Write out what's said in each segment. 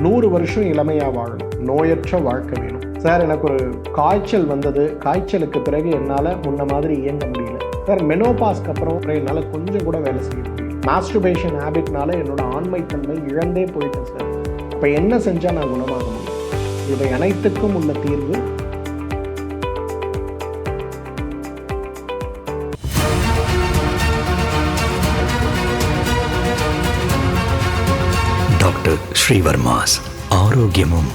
நூறு வருஷம் இளமையாக வாழணும். நோயற்ற வாழ்க்கை வேணும். சார் எனக்கு ஒரு காய்ச்சல் வந்தது. காய்ச்சலுக்கு பிறகு என்னால் முன்ன மாதிரி இயங்க முடியல. சார் மெனோபாஸ்க்கு அப்புறம் என்னால் கொஞ்சம் கூட வேலை செய்ய முடியும் மாஸ்டுபேஷன் ஹேபிட்னால என்னோட ஆண்மைத்தன்மை இழந்தே போயிட்டேன் சார் அப்போ என்ன செஞ்சால் நான் குணமாக முடியும்? இவை அனைத்துக்கும் உள்ள தீர்வு ஸ்ரீவர்மாஸ் ஆரோக்கியமும்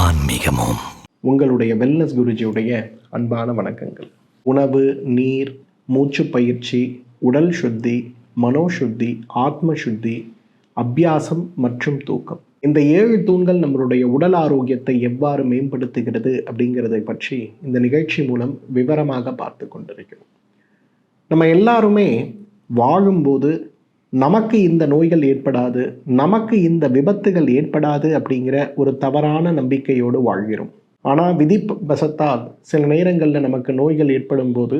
ஆன்மீகமும். உங்களுடைய வெல்னஸ் குருஜியுடைய அன்பான வணக்கங்கள். உணவு நீர் மூச்சு பயிற்சி உடல் சுத்தி மனோசுத்தி ஆத்ம சுத்தி அபியாசம் மற்றும் தூக்கம். இந்த ஏழு தூண்கள் நம்மளுடைய உடல் ஆரோக்கியத்தை எவ்வாறு மேம்படுத்துகிறது அப்படிங்கிறதை பற்றி இந்த நிகழ்ச்சி மூலம் விவரமாக பார்த்து கொண்டிருக்கிறோம். நம்ம எல்லாருமே வாழும்போது நமக்கு இந்த நோய்கள் ஏற்படாது நமக்கு இந்த விபத்துகள் ஏற்படாது அப்படிங்கிற ஒரு தவறான நம்பிக்கையோடு வாழ்கிறோம். ஆனால் விதி வசத்தால் சில நேரங்களில் நமக்கு நோய்கள் ஏற்படும் போது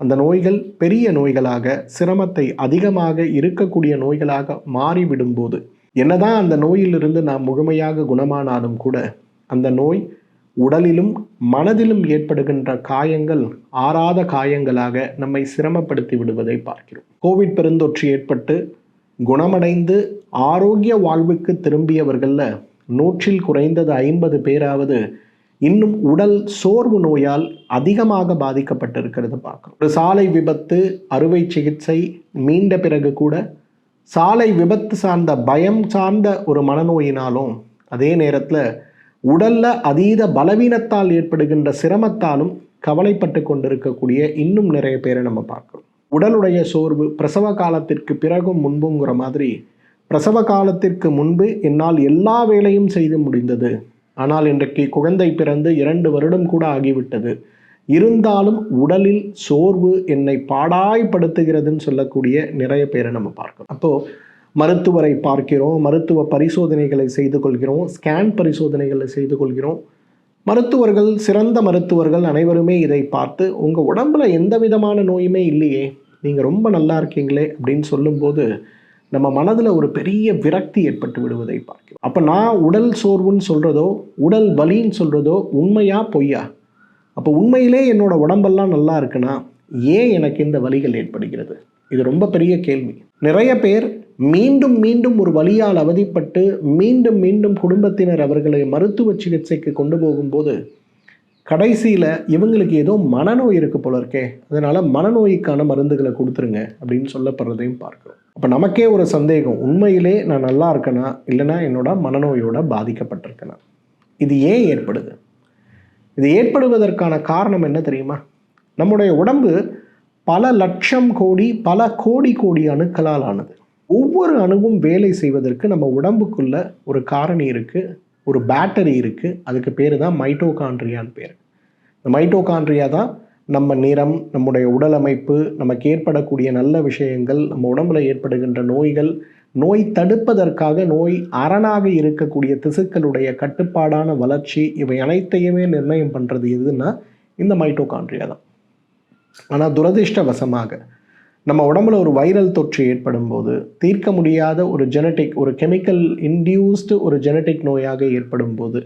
அந்த நோய்கள் பெரிய நோய்களாக சிரமத்தை அதிகமாக இருக்கக்கூடிய நோய்களாக மாறிவிடும்போது என்னதான் அந்த நோயிலிருந்து நாம் முழுமையாக குணமானாலும் கூட அந்த நோய் உடலிலும் மனதிலும் ஏற்படுகின்ற காயங்கள் ஆறாத காயங்களாக நம்மை சிரமப்படுத்தி விடுவதை பார்க்கிறோம். கோவிட் பெருந்தொற்று ஏற்பட்டு குணமடைந்து ஆரோக்கிய வாழ்வுக்கு திரும்பியவர்களில் நூற்றில் குறைந்தது ஐம்பது பேராவது இன்னும் உடல் சோர்வு நோயால் அதிகமாக பாதிக்கப்பட்டிருக்கிறது பார்க்குறோம். ஒரு சாலை விபத்து அறுவை சிகிச்சை மீண்ட பிறகு கூட சாலை விபத்து சார்ந்த பயம் சார்ந்த ஒரு மனநோயினாலும் அதே நேரத்தில் உடல்ல அதீத பலவீனத்தால் ஏற்படுகின்ற சிரமத்தாலும் கவலைப்பட்டு கொண்டிருக்கக்கூடிய இன்னும் நிறைய பேரை நம்ம பார்க்கணும். உடலுடைய சோர்வு பிரசவ காலத்திற்கு பிறகும் முன்புங்கிற மாதிரி பிரசவ காலத்திற்கு முன்பு என்னால் எல்லா வேலையும் செய்து முடிந்தது. ஆனால் இன்றைக்கு குழந்தை பிறந்து இரண்டு வருடம் கூட ஆகிவிட்டது. இருந்தாலும் உடலில் சோர்வு என்னை பாடாய்படுத்துகிறதுன்னு சொல்லக்கூடிய நிறைய பேரை நம்ம பார்க்கணும். அப்போது மருத்துவரை பார்க்கிறோம் மருத்துவ பரிசோதனைகளை செய்து கொள்கிறோம் ஸ்கேன் பரிசோதனைகளை செய்து கொள்கிறோம். மருத்துவர்கள் சிறந்த மருத்துவர்கள் அனைவருமே இதை பார்த்து உங்கள் உடம்புல எந்த விதமான நோயுமே இல்லையே நீங்கள் ரொம்ப நல்லா இருக்கீங்களே அப்படின்னு சொல்லும்போது நம்ம மனதில் ஒரு பெரிய விரக்தி ஏற்பட்டு விடுவதை பார்க்கிறோம். அப்போ நான் உடல் சோர்வுன்னு சொல்கிறதோ உடல் வலின்னு சொல்கிறதோ உண்மையா பொய்யா? அப்போ உண்மையிலே என்னோட உடம்பெல்லாம் நல்லா இருக்குன்னா ஏன் எனக்கு இந்த வலிகள் ஏற்படுகிறது? இது ரொம்ப பெரிய கேள்வி. நிறைய பேர் மீண்டும் மீண்டும் ஒரு வழியால் அவதிப்பட்டு மீண்டும் மீண்டும் குடும்பத்தினர் அவர்களை மருத்துவ சிகிச்சைக்கு கொண்டு போகும்போது கடைசியில் இவங்களுக்கு ஏதோ மனநோய் இருக்கு போல இருக்கே. அதனால் மனநோய்க்கான மருந்துகளை கொடுத்துருங்க அப்படின்னு சொல்லப்படுறதையும் பார்க்குறோம். அப்போ நமக்கே ஒரு சந்தேகம். உண்மையிலே நான் நல்லா இருக்கேனா? இல்லைனா என்னோட மனநோயோட பாதிக்கப்பட்டிருக்கேனா? இது ஏன் ஏற்படுது? இது ஏற்படுவதற்கான காரணம் என்ன தெரியுமா? நம்முடைய உடம்பு பல லட்சம் கோடி பல கோடி கோடி அணுக்களால் ஆனது. ஒவ்வொரு அணுவும் வேலை செய்வதற்கு நம்ம உடம்புக்குள்ள ஒரு காரணி இருக்குது ஒரு பேட்டரி இருக்குது அதுக்கு பேர் தான் மைட்டோகான்ட்ரியான்னு பேர். இந்த மைட்டோகான்ட்ரியா தான் நம்ம நிறம் நம்முடைய உடல் அமைப்பு நமக்கு ஏற்படக்கூடிய நல்ல விஷயங்கள் நம்ம உடம்புல ஏற்படுகின்ற நோய்கள் நோய் தடுப்பதற்காக நோய் அரணாக இருக்கக்கூடிய திசுக்களுடைய கட்டுப்பாடான வளர்ச்சி இவை அனைத்தையுமே நிர்ணயம் பண்ணுறது எதுன்னா இந்த மைட்டோகான்ட்ரியா தான். ஆனால் துரதிர்ஷ்டவசமாக நம்ம உடம்புல ஒரு வைரல் தொற்று ஏற்படும் போது தீர்க்க முடியாத ஒரு ஜெனட்டிக் ஒரு கெமிக்கல் இன்டியூஸ்டு ஒரு ஜெனட்டிக் நோயாக ஏற்படும் போது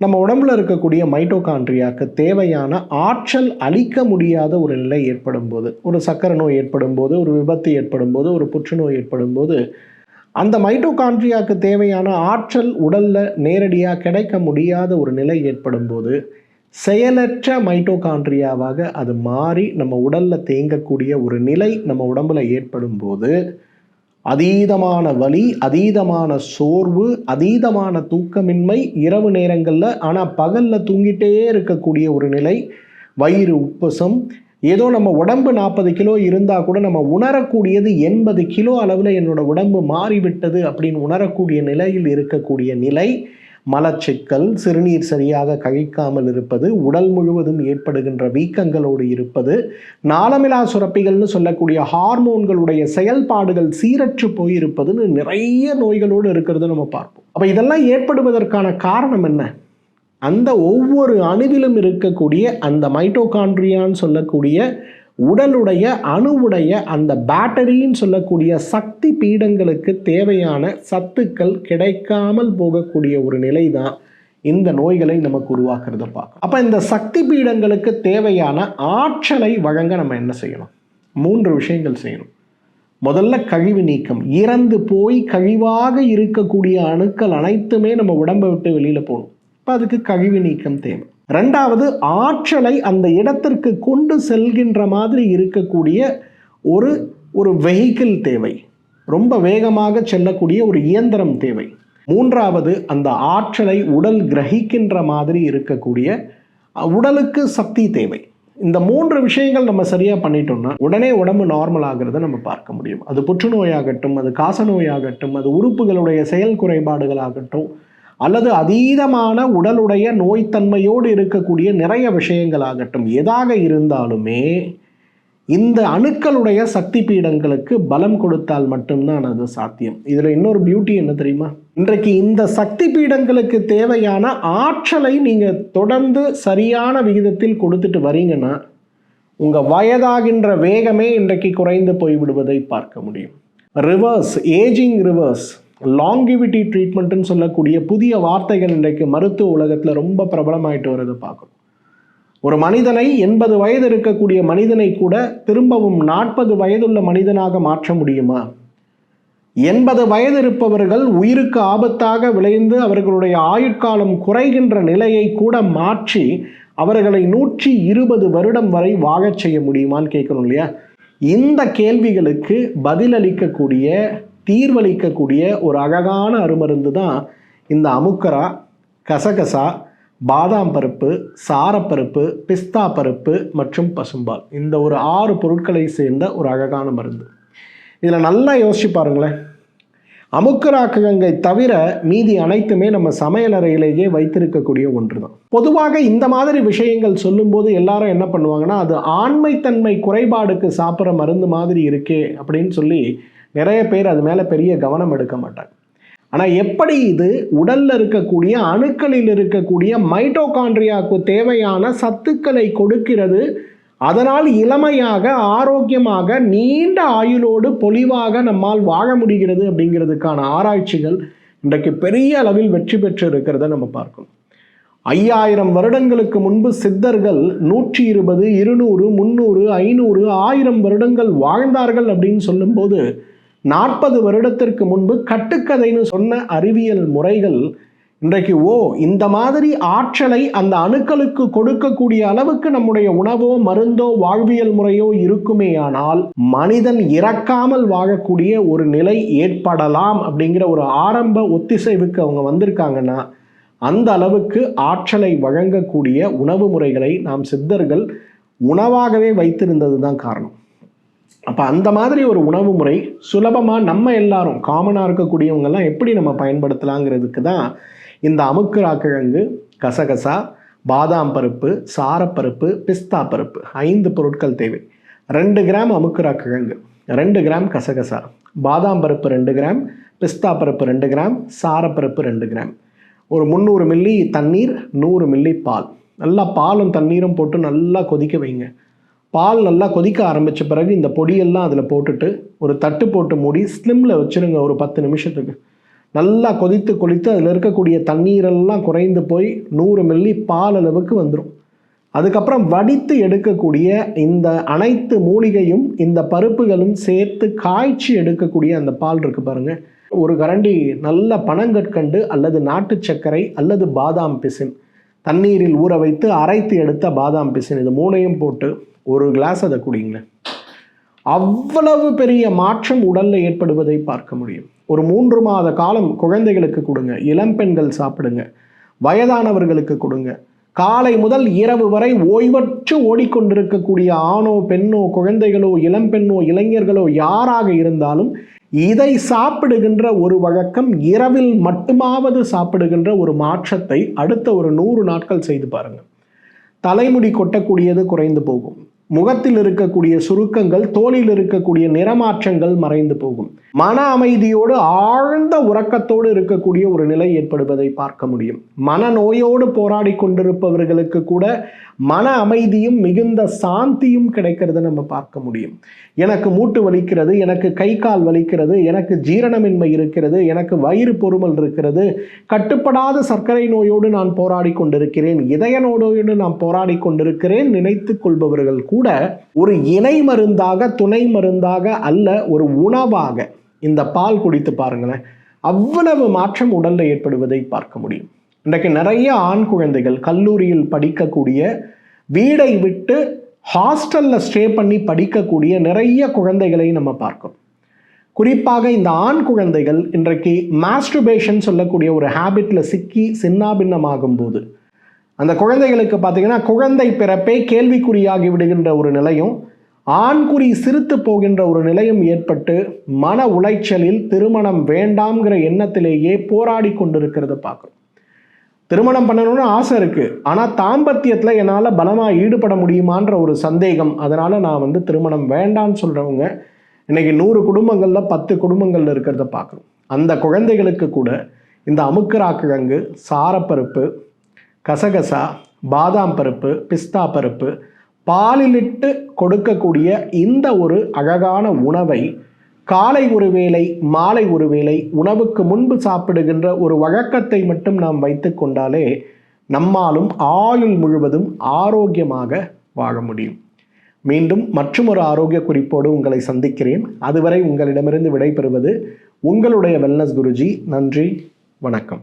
நம்ம உடம்புல இருக்கக்கூடிய மைட்டோகான்ட்ரியாவுக்கு தேவையான ஆற்றல் அளிக்க முடியாத ஒரு நிலை ஏற்படும் போது ஒரு சக்கரை நோய் ஏற்படும் போது ஒரு விபத்து ஏற்படும் போது ஒரு புற்றுநோய் ஏற்படும் போது அந்த மைட்டோகாண்ட்ரியாக்கு தேவையான ஆற்றல் உடலில் நேரடியாக கிடைக்க முடியாத ஒரு நிலை ஏற்படும் போது செயலற்ற மைட்டோகாண்ட்ரியாவாக அது மாறி நம்ம உடலில் தேங்கக்கூடிய ஒரு நிலை நம்ம உடம்புல ஏற்படும் போது அதீதமான வலி அதீதமான சோர்வு அதீதமான தூக்கமின்மை இரவு நேரங்களில் ஆனால் பகலில் தூங்கிட்டே இருக்கக்கூடிய ஒரு நிலை வயிறு உப்பசம் ஏதோ நம்ம உடம்பு நாற்பது கிலோ இருந்தால் கூட நம்ம உணரக்கூடியது எண்பது கிலோ அளவில் என்னோட உடம்பு மாறிவிட்டது அப்படின்னு உணரக்கூடிய நிலையில் இருக்கக்கூடிய நிலை மலச்சிக்கல் சிறுநீர் சரியாக கழிக்காமல் இருப்பது உடல் முழுவதும் ஏற்படுகின்ற வீக்கங்களோடு இருப்பது நாளமிலா சுரப்பிகள்னு சொல்லக்கூடிய ஹார்மோன்களுடைய செயல்பாடுகள் சீரற்று போயிருப்பதுன்னு நிறைய நோய்களோடு இருக்கிறது நம்ம பார்ப்போம். அப்போ இதெல்லாம் ஏற்படுவதற்கான காரணம் என்ன? அந்த ஒவ்வொரு அணுவிலும் இருக்கக்கூடிய அந்த மைட்டோகாண்ட்ரியான்னு சொல்லக்கூடிய உடலுடைய அணுவுடைய அந்த பேட்டரின்னு சொல்லக்கூடிய சக்தி பீடங்களுக்கு தேவையான சத்துக்கள் கிடைக்காமல் போகக்கூடிய ஒரு நிலை தான் இந்த நோய்களை நமக்கு உருவாக்குறத பார்க்கும் அப்போ இந்த சக்தி பீடங்களுக்கு தேவையான ஆற்றலை வழங்க நம்ம என்ன செய்யணும்? மூன்று விஷயங்கள் செய்யணும். முதல்ல கழிவு நீக்கம். இறந்து போய் கழிவாக இருக்கக்கூடிய அணுக்கள் அனைத்துமே நம்ம உடம்பை விட்டு வெளியில் போகணும். இப்போ அதுக்கு கழிவு நீக்கம் தேவை. ரெண்டாவது ஆற்றலை அந்த இடத்திற்கு கொண்டு செல்கின்ற மாதிரி இருக்கக்கூடிய ஒரு ஒரு வெஹிக்கிள் தேவை. ரொம்ப வேகமாக செல்லக்கூடிய ஒரு இயந்திரம் தேவை. மூன்றாவது அந்த ஆற்றலை உடல் கிரகிக்கின்ற மாதிரி இருக்கக்கூடிய உடலுக்கு சக்தி தேவை. இந்த மூன்று விஷயங்கள் நம்ம சரியாக பண்ணிட்டோம்னா உடனே உடம்பு நார்மல் ஆகிறத நம்ம பார்க்க முடியும். அது புற்றுநோயாகட்டும் அது காசநோயாகட்டும் அது உறுப்புகளுடைய செயல் குறைபாடுகளாகட்டும் அல்லது அதீதமான உடலுடைய நோய்த்தன்மையோடு இருக்கக்கூடிய நிறைய விஷயங்கள் ஆகட்டும் எதாக இருந்தாலுமே இந்த அணுக்களுடைய சக்தி பீடங்களுக்கு பலம் கொடுத்தால் மட்டும்தான் அது சாத்தியம். இதில் இன்னொரு பியூட்டி என்ன தெரியுமா? இன்றைக்கு இந்த சக்தி பீடங்களுக்கு தேவையான ஆற்றலை நீங்கள் தொடர்ந்து சரியான விகிதத்தில் கொடுத்துட்டு வரீங்கன்னா உங்கள் வயதாகின்ற வேகமே இன்றைக்கு குறைந்து போய்விடுவதை பார்க்க முடியும். ரிவர்ஸ் ஏஜிங் ரிவர்ஸ் லாங்கிவிட்டி ட்ரீட்மெண்ட்டுன்னு சொல்லக்கூடிய புதிய வார்த்தைகள் இன்றைக்கு மருத்துவ உலகத்தில் ரொம்ப பிரபலமாயிட்டு வரதை பார்க்குறோம் ஒரு மனிதனை எண்பது வயது இருக்கக்கூடிய மனிதனை கூட திரும்பவும் நாற்பது வயதுள்ள மனிதனாக மாற்ற முடியுமா? எண்பது வயது இருப்பவர்கள் உயிருக்கு ஆபத்தாக விளைந்து அவர்களுடைய ஆயுட்காலம் குறைகின்ற நிலையை கூட மாற்றி அவர்களை நூற்றி இருபது வருடம் வரை வாழச் செய்ய முடியுமான்னு கேட்கணும் இல்லையா? இந்த கேள்விகளுக்கு பதிலளிக்கக்கூடிய தீர்வளிக்கக்கூடிய ஒரு அழகான அருமருந்து தான் இந்த அமுக்கரா கசகசா பாதாம் பருப்பு சாரப்பருப்பு பிஸ்தா பருப்பு மற்றும் பசும்பால். இந்த ஒரு ஆறு பொருட்களை சேர்ந்த ஒரு அழகான மருந்து. இதில் நல்லா யோசிச்சு பாருங்களேன். அமுக்கராக்ககங்கை தவிர மீதி அனைத்துமே நம்ம சமையலறையிலேயே வைத்திருக்கக்கூடிய ஒன்று தான் பொதுவாக இந்த மாதிரி விஷயங்கள் சொல்லும்போது எல்லாரும் என்ன பண்ணுவாங்கன்னா அது ஆண்மைத்தன்மை குறைபாடுக்கு சாப்பிட்ற மருந்து மாதிரி இருக்கே அப்படின்னு சொல்லி நிறைய பேர் அது மேலே பெரிய கவனம் எடுக்க மாட்டாங்க. ஆனால் எப்படி இது உடலில் இருக்கக்கூடிய அணுக்களில் இருக்கக்கூடிய மைட்டோகான்ட்ரியாவுக்கு தேவையான சத்துக்களை கொடுக்கிறது? அதனால் இளமையாக ஆரோக்கியமாக நீண்ட ஆயுளோடு பொலிவாக நம்மால் வாழ முடிகிறது அப்படிங்கிறதுக்கான ஆராய்ச்சிகள் இன்றைக்கு பெரிய அளவில் வெற்றி பெற்று இருக்கிறத நம்ம பார்க்கணும். ஐயாயிரம் வருடங்களுக்கு முன்பு சித்தர்கள் நூற்றி இருபது இருநூறு முந்நூறு ஐநூறு ஆயிரம் வருடங்கள் வாழ்ந்தார்கள் அப்படின்னு சொல்லும்போது நாற்பது வருடத்திற்கு முன்பு கட்டுக்கதைன்னு சொன்ன அறிவியல் முறைகள் இன்றைக்கு ஓ இந்த மாதிரி ஆற்றலை அந்த அணுக்களுக்கு கொடுக்கக்கூடிய அளவுக்கு நம்முடைய உணவோ மருந்தோ வாழ்வியல் முறையோ இருக்குமேயானால் மனிதன் இறக்காமல் வாழக்கூடிய ஒரு நிலை ஏற்படலாம் அப்படிங்கிற ஒரு ஆரம்ப ஒத்திசைவுக்கு அவங்க வந்திருக்காங்கன்னா அந்த அளவுக்கு ஆற்றலை வழங்கக்கூடிய உணவு முறைகளை நாம் சித்தர்கள் உணவாகவே வைத்திருந்தது தான் காரணம். அப்போ அந்த மாதிரி ஒரு உணவு முறை சுலபமாக நம்ம எல்லாரும் காமனாக இருக்கக்கூடியவங்கெல்லாம் எப்படி நம்ம பயன்படுத்தலாங்கிறதுக்கு தான் இந்த அமுக்குராக்கிழங்கு கசகசா பாதாம் பருப்பு சாரப்பருப்பு பிஸ்தா பருப்பு ஐந்து பொருட்கள் தேவை. ரெண்டு கிராம் அமுக்குரா கிழங்கு ரெண்டு கிராம் கசகசா பாதாம் பருப்பு ரெண்டு கிராம் பிஸ்தா பருப்பு ரெண்டு கிராம் சாரப்பருப்பு ரெண்டு கிராம். ஒரு முந்நூறு மில்லி தண்ணீர் நூறு மில்லி பால். நல்லா பாலும் தண்ணீரும் போட்டு நல்லா கொதிக்க வைங்க. பால் நல்லா கொதிக்க ஆரம்பித்த பிறகு இந்த பொடியெல்லாம் அதில் போட்டுட்டு ஒரு தட்டு போட்டு மூடி ஸ்லிம்மில் வச்சுருங்க ஒரு பத்து நிமிஷத்துக்கு. நல்லா கொதித்து கொதித்து அதில் இருக்கக்கூடிய தண்ணீரெல்லாம் குறைந்து போய் நூறு மில்லி பால் அளவுக்கு வந்துடும் அதுக்கப்புறம் வடித்து எடுக்கக்கூடிய இந்த அனைத்து மூலிகையும் இந்த பருப்புகளும் சேர்த்து காய்ச்சி எடுக்கக்கூடிய அந்த பால் இருக்கு பாருங்க. ஒரு கரண்டி நல்ல பனங்கற்கண்டு அல்லது நாட்டு சர்க்கரை அல்லது பாதாம் பிசின். தண்ணீரில் ஊற வைத்து அரைத்து எடுத்த பாதாம் பிசின். இது மூணையும் போட்டு ஒரு கிளாஸ் அதை குடிங்களேன் அவ்வளவு பெரிய மாற்றம் உடலில் ஏற்படுவதை பார்க்க முடியும். ஒரு மூன்று மாத காலம் குழந்தைகளுக்கு கொடுங்க. இளம்பெண்கள் சாப்பிடுங்க. வயதானவர்களுக்கு கொடுங்க. காலை முதல் இரவு வரை ஓய்வற்று ஓடிக்கொண்டிருக்கக்கூடிய ஆணோ பெண்ணோ குழந்தைகளோ இளம்பெண்ணோ இளைஞர்களோ யாராக இருந்தாலும் இதை சாப்பிடுகின்ற ஒரு வழக்கம் இரவில் மட்டுமாவது சாப்பிடுகின்ற ஒரு மாற்றத்தை அடுத்த ஒரு நூறு நாட்கள் செய்து பாருங்கள். தலைமுடி கொட்டக்கூடியது குறைந்து போகும். முகத்தில் இருக்கக்கூடிய சுருக்கங்கள் தோலில் இருக்கக்கூடிய நிறமாற்றங்கள் மறைந்து போகும். மன அமைதியோடு ஆழ்ந்த உறக்கத்தோடு இருக்கக்கூடிய ஒரு நிலை ஏற்படுவதை பார்க்க முடியும். மனநோயோடு போராடி கொண்டிருப்பவர்களுக்கு கூட மன அமைதியும் மிகுந்த சாந்தியும் கிடைக்கிறத நம்ம பார்க்க முடியும். எனக்கு மூட்டு வலிக்கிறது எனக்கு கை கால் வலிக்கிறது எனக்கு ஜீரணமின்மை இருக்கிறது எனக்கு வயிறு பொறுமல் இருக்கிறது கட்டுப்படாத சர்க்கரை நோயோடு நான் போராடி கொண்டிருக்கிறேன் இதய நோயோடு நான் போராடி கொண்டிருக்கிறேன் நினைத்து கொள்பவர்கள் கூட கூட ஒரு இணை மருந்தாக துணை மருந்தாக அல்ல ஒரு உணவாக இந்த பால் குடித்து பாருங்களேன். அவ்வளவு மாற்றம் உடலில் ஏற்படுவதை பார்க்க முடியும். இன்றைக்கு நிறைய ஆண் குழந்தைகள் கல்லூரியில் படிக்கக்கூடிய வீடை விட்டு ஹாஸ்டலில் ஸ்டே பண்ணி படிக்கக்கூடிய நிறைய குழந்தைகளை நம்ம பார்க்கும். குறிப்பாக இந்த ஆண் குழந்தைகள் இன்றைக்கு மாஸ்டுபேஷன் சொல்லக்கூடிய ஒரு ஹேபிட்டில் சிக்கி சின்னாபின்னமாகும் போது அந்த குழந்தைகளுக்கு பார்த்தீங்கன்னா குழந்தை பிறப்பே கேள்விக்குறியாகி விடுகின்ற ஒரு நிலையும் ஆண்குறி சிரித்து போகின்ற ஒரு நிலையும் ஏற்பட்டு மன உளைச்சலில் திருமணம் வேண்டாம்ங்கிற எண்ணத்திலேயே போராடி கொண்டிருக்கிறத பார்க்குறோம். திருமணம் பண்ணணும்னு ஆசை இருக்குது ஆனால் தாம்பத்தியத்தில் என்னால் பலமாக ஈடுபட முடியுமான்ற ஒரு சந்தேகம். அதனால் நான் வந்து திருமணம் வேண்டான்னு சொல்கிறவங்க இன்றைக்கி நூறு குடும்பங்களில் பத்து குடும்பங்களில் இருக்கிறத பார்க்குறோம். அந்த குழந்தைகளுக்கு கூட இந்த அமுக்கராக்கிழங்கு சாரப்பருப்பு கசகசா பாதாம் பருப்பு பிஸ்தா பருப்பு பாலிலிட்டு கொடுக்கக்கூடிய இந்த ஒரு அழகான உணவை காலை ஒரு வேளை மாலை ஒரு வேளை உணவுக்கு முன்பு சாப்பிடுகின்ற ஒரு வழக்கத்தை மட்டும் நாம் வைத்து கொண்டாலே நம்மாலும் ஆயுள் முழுவதும் ஆரோக்கியமாக வாழ முடியும். மீண்டும் மற்றும் ஒரு ஆரோக்கிய குறிப்போடு உங்களை சந்திக்கிறேன். அதுவரை உங்களிடமிருந்து விடைபெறுவது உங்களுடைய வெல்னஸ் குருஜி. நன்றி வணக்கம்.